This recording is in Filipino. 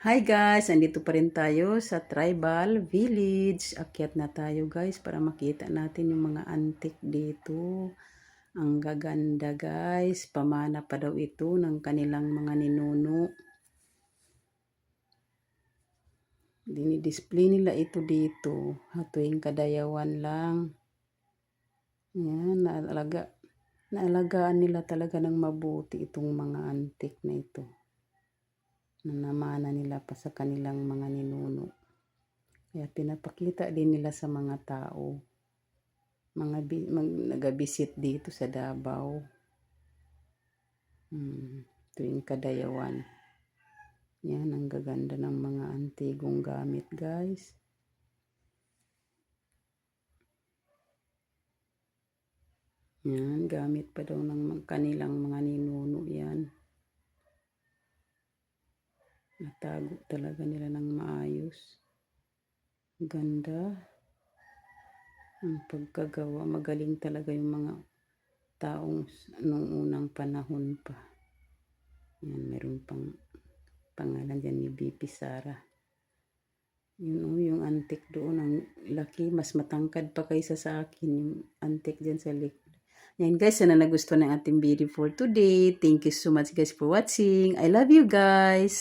Hi guys, andito pa rin tayo sa tribal village. Akyat na tayo guys para makita natin yung mga antik dito. Ang gaganda guys, pamana pa daw ito ng kanilang mga ninuno. Dinidisplay nila ito dito. Tuwing kadayawan lang. Yan, naalaga, naalagaan nila talaga ng mabuti itong mga antik na ito namana nila pa sa kanilang mga ninuno. Kaya pinapakita din nila sa mga tao. Mga mag, nagabisit dito sa Davao. Hmm, tuwing kadayawan. Yan, ang gaganda ng mga antigong gamit, guys. Yan, gamit pa daw ng kanilang mga ninuno yan. Natago talaga nila ng maayos. Ganda. Ang pagkagawa. Magaling talaga yung mga taong nung unang panahon pa. Yan, meron pang pangalan dyan ni BP Sara. Yun o, yung antik doon, ang laki, mas matangkad pa kaysa sa akin, yung antik dyan sa likod. Yan guys, sana nagustuhan ng ating video for today. Thank you so much guys for watching. I love you guys.